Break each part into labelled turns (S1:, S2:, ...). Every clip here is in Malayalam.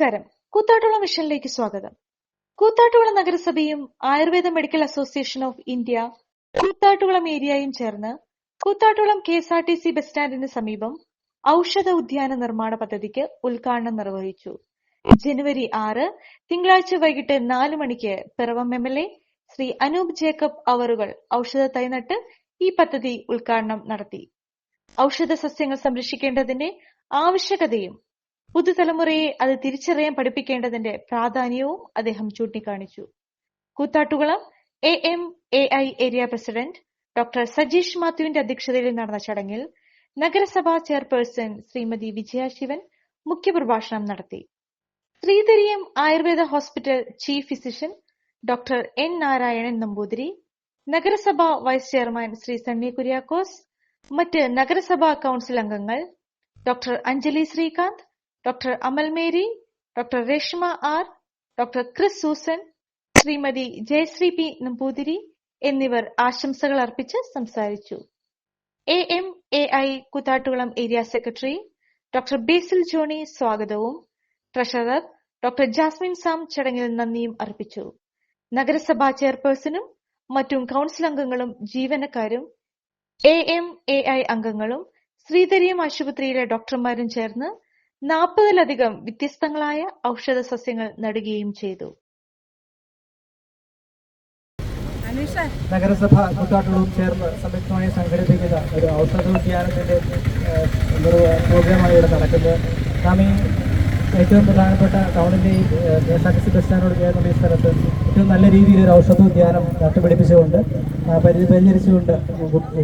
S1: നമസ്കാരം. കൂത്താട്ടുള്ള മിഷനിലേക്ക് സ്വാഗതം. കൂത്താട്ടുകുളം നഗരസഭയും Ayurveda medical association of India Koothattukulam ഏരിയയും ചേർന്ന് Koothattukulam K S R T C bus സ്റ്റാൻഡിന് സമീപം ഔഷധ ഉദ്യാന നിർമ്മാണ പദ്ധതിക്ക് ഉദ്ഘാടനം നിർവഹിച്ചു. ജനുവരി ആറ് തിങ്കളാഴ്ച വൈകിട്ട് നാല് മണിക്ക് Piravom M L A Shri Anoop Jacob അവറുകൾ ഔഷധ തൈ നട്ട് ഈ പദ്ധതി ഉദ്ഘാടനം നടത്തി. ഔഷധ സസ്യങ്ങൾ സംരക്ഷിക്കേണ്ടതിന്റെ ആവശ്യകതയും പുതുതലമുറയെ അത് തിരിച്ചറിയാൻ പഠിപ്പിക്കേണ്ടതിന്റെ പ്രാധാന്യവും അദ്ദേഹം ചൂണ്ടിക്കാണിച്ചു. Koothattukulam A M A I area president doctor Sajeesh മാത്യുവിന്റെ അധ്യക്ഷതയിൽ നടന്ന ചടങ്ങിൽ നഗരസഭാ ചെയർപേഴ്സൺ ശ്രീമതി വിജയ ശിവൻ മുഖ്യപ്രഭാഷണം നടത്തി. Sreedhareeyam Ayurveda hospital chief physician doctor N Narayanan Namboothiri നഗരസഭാ വൈസ് ചെയർമാൻ ശ്രീ സണ്ണി കുര്യാക്കോസ് മറ്റ് നഗരസഭാ കൗൺസിൽ അംഗങ്ങൾ doctor Anjali Srikanth doctor Amal Mary doctor Reshma R doctor Chris Susan Shrimati Jayashree P Namboothiri എന്നിവർ ആശംസകൾ അർപ്പിച്ച് സംസാരിച്ചു. A M A I Koothattukulam area secretary doctor Basil Johny സ്വാഗതവും. ട്രഷറർ ഡോക്ടർ ജാസ്മിൻ സാം ചടങ്ങിൽ നന്ദിയും അർപ്പിച്ചു. നഗരസഭാ ചെയർപേഴ്സണും മറ്റും കൗൺസിൽ അംഗങ്ങളും ജീവനക്കാരും എ എം എ ഐ അംഗങ്ങളും ശ്രീധരിയം ആശുപത്രിയിലെ ഡോക്ടർമാരും ചേർന്ന് നാൽപ്പതിലധികം വ്യത്യസ്തങ്ങളായ ഔഷധ സസ്യങ്ങൾ നടുകയും ചെയ്തു.
S2: നഗരസഭ കൂട്ടാട്ടുകളും ചേർന്ന് സംയുക്തമായി സംഘടിപ്പിക്കുന്ന ഒരു ഔഷധ ഉദ്യാനത്തിന്റെ പ്രോഗ്രാമാണ് ഇവിടെ നടക്കുന്നത്. നാം ഈ ഏറ്റവും പ്രധാനപ്പെട്ട ടൗണിന്റെ ഈ K S R T C bus സ്റ്റാൻഡോട് ഈ സ്ഥലത്ത് ഏറ്റവും നല്ല രീതിയിൽ ഒരു ഔഷധ ഉദ്യാനം നട്ടുപിടിപ്പിച്ചുകൊണ്ട് പരിധി പരി പരിചരിച്ചുകൊണ്ട്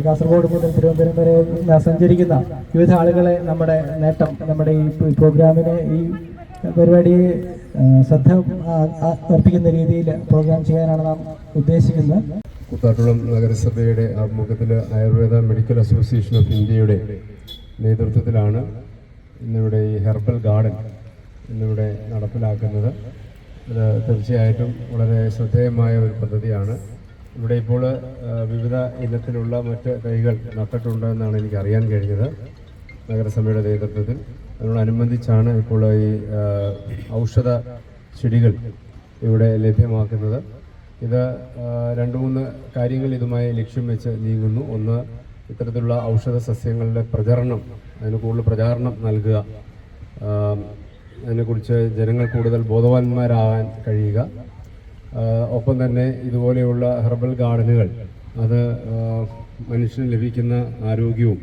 S2: കാസർഗോഡ് മുതൽ തിരുവനന്തപുരം വരെ സഞ്ചരിക്കുന്ന വിവിധ ആളുകളെ നമ്മുടെ നേട്ടം നമ്മുടെ ഈ പ്രോഗ്രാമിനെ ഈ പരിപാടിയെ ശ്രദ്ധ അർപ്പിക്കുന്ന രീതിയിൽ പ്രോഗ്രാം ചെയ്യാനാണ് നാം ഉദ്ദേശിക്കുന്നത്.
S3: കൂത്താട്ടുളം നഗരസഭയുടെ ആഭിമുഖ്യത്തിൽ ആയുർവേദ മെഡിക്കൽ അസോസിയേഷൻ ഓഫ് ഇന്ത്യയുടെ നേതൃത്വത്തിലാണ് ഇന്നിവിടെ ഈ ഹെർബൽ ഗാർഡൻ ഇന്നിവിടെ നടപ്പിലാക്കുന്നത്. ഇത് തീർച്ചയായിട്ടും വളരെ ശ്രദ്ധേയമായ ഒരു പദ്ധതിയാണ്. ഇവിടെ ഇപ്പോൾ വിവിധ ഇനത്തിലുള്ള മറ്റ് തൈകൾ നട്ടിട്ടുണ്ട് എന്നാണ് എനിക്ക് അറിയാൻ കഴിഞ്ഞത് നഗരസഭയുടെ നേതൃത്വത്തിൽ. അതിനോടനുബന്ധിച്ചാണ് ഇപ്പോൾ ഈ ഔഷധ ചെടികൾ ഇവിടെ ലഭ്യമാക്കുന്നത്. ഇത് രണ്ട് മൂന്ന് കാര്യങ്ങൾ ഇതുമായി ലക്ഷ്യം വെച്ച് നീങ്ങുന്നു. ഒന്ന് ഇത്തരത്തിലുള്ള ഔഷധ സസ്യങ്ങളുടെ പ്രചരണം അതിന് കൂടുതൽ പ്രചാരണം നൽകുക. അതിനെക്കുറിച്ച് ജനങ്ങൾ കൂടുതൽ ബോധവാന്മാരാകാൻ കഴിയുക. ഒപ്പം തന്നെ ഇതുപോലെയുള്ള ഹെർബൽ ഗാർഡനുകൾ അത് മനുഷ്യന് ലഭിക്കുന്ന ആരോഗ്യവും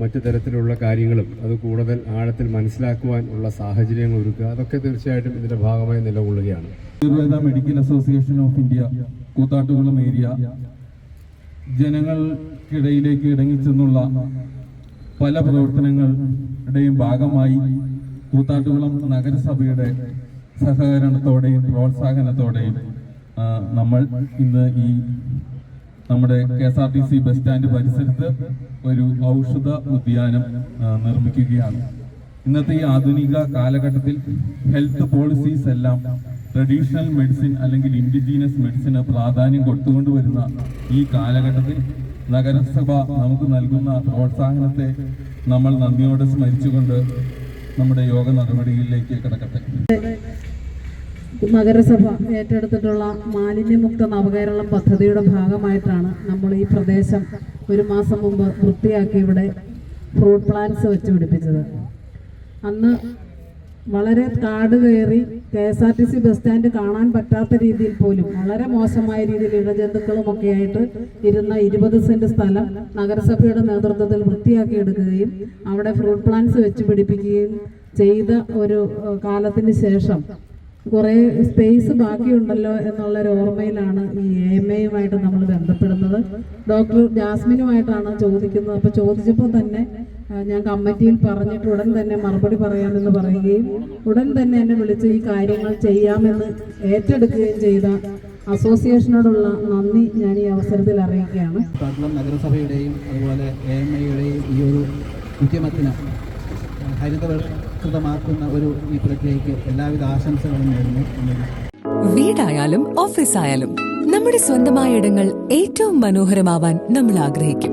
S3: മറ്റു തരത്തിലുള്ള കാര്യങ്ങളും അത് കൂടുതൽ ആഴത്തിൽ മനസ്സിലാക്കുവാൻ ഉള്ള സാഹചര്യങ്ങൾ ഒരുക്കുക. അതൊക്കെ തീർച്ചയായിട്ടും ഇതിന്റെ ഭാഗമായി നിലകൊള്ളുകയാണ്.
S4: Ayurveda medical association of India Koothattukulam area ജനങ്ങൾക്കിടയിലേക്ക് ഇടങ്ങിച്ചെന്നുള്ള പല പ്രവർത്തനങ്ങളുടെയും ഭാഗമായി കൂത്താട്ടുകുളം നഗരസഭയുടെ സഹകരണത്തോടെയും പ്രോത്സാഹനത്തോടെയും നമ്മൾ ഇന്ന് ഈ നമ്മുടെ K S R T C bus stand പരിസരത്ത് ഒരു ഔഷധ ഉദ്യാനം നിർമ്മിക്കുകയാണ്. ഇന്നത്തെ ഈ ആധുനിക കാലഘട്ടത്തിൽ ഹെൽത്ത് പോളിസീസ് എല്ലാം ട്രഡീഷണൽ മെഡിസിൻ അല്ലെങ്കിൽ ഇൻഡിജീനസ് മെഡിസിന് പ്രാധാന്യം കൊടുത്തുകൊണ്ട് വരുന്ന ഈ കാലഘട്ടത്തിൽ നഗരസഭ നമുക്ക് നൽകുന്ന പ്രോത്സാഹനത്തെ നമ്മൾ നന്ദിയോടെ സ്മരിച്ചുകൊണ്ട് നമ്മുടെ യോഗ നടപടികളിലേക്ക് കിടക്കട്ടെ.
S5: നഗരസഭ ഏറ്റെടുത്തിട്ടുള്ള മാലിന്യമുക്ത നവകേരളം പദ്ധതിയുടെ ഭാഗമായിട്ടാണ് നമ്മൾ ഈ പ്രദേശം ഒരു മാസം മുമ്പ് വൃത്തിയാക്കി ഇവിടെ ഫ്രൂട്ട് പ്ലാന്റ്സ് വെച്ച് പിടിപ്പിച്ചത് അന്ന് വളരെ കാട് കയറി K S R T C bus stand കാണാൻ പറ്റാത്ത രീതിയിൽ പോലും വളരെ മോശമായ രീതിയിൽ ഇഴജന്തുക്കളും ഒക്കെ ആയിട്ട് ഇരുന്ന ഇരുപത് സെന്റ് സ്ഥലം നഗരസഭയുടെ നേതൃത്വത്തിൽ വൃത്തിയാക്കി എടുക്കുകയും അവിടെ ഫ്രൂട്ട് പ്ലാന്റ്സ് വെച്ച് പിടിപ്പിക്കുകയും ചെയ്ത ഒരു കാലത്തിന് ശേഷം കുറേ സ്പേസ് ബാക്കിയുണ്ടല്ലോ എന്നുള്ള ഒരു ഓർമ്മയിലാണ് ഈ എ എയുമായിട്ട് നമ്മൾ ബന്ധപ്പെടുന്നത്. ഡോക്ടർ ജാസ്മിനുമായിട്ടാണ് ചോദിക്കുന്നത്. അപ്പോൾ ചോദിച്ചപ്പോൾ തന്നെ ഞാൻ കമ്മിറ്റിയിൽ പറഞ്ഞിട്ട് ഉടൻ തന്നെ മറുപടി പറയാമെന്ന് പറയുകയും ഉടൻ തന്നെ എന്നെ വിളിച്ച് ഈ കാര്യങ്ങൾ ചെയ്യാമെന്ന് ഏറ്റെടുക്കുകയും ചെയ്ത അസോസിയേഷനോടുള്ള നന്ദി ഞാൻ ഈ അവസരത്തിൽ അറിയിക്കുകയാണ്
S6: കാട്ടുളം നഗരസഭയുടെയും അതുപോലെ എ എം ഐയുടെയും ഈ ഒരു ഉദ്യമത്തിന് ഹരിതവൽകൃതമാക്കുന്ന ഒരു ഈ പ്രക്രിയയ്ക്ക് എല്ലാവിധ ആശംസകളും നേരുന്നു.
S7: വീടായാലും ഓഫീസായാലും നമ്മുടെ സ്വന്തമായ ഇടങ്ങൾ ഏറ്റവും മനോഹരമാവാൻ നമ്മൾ ആഗ്രഹിക്കും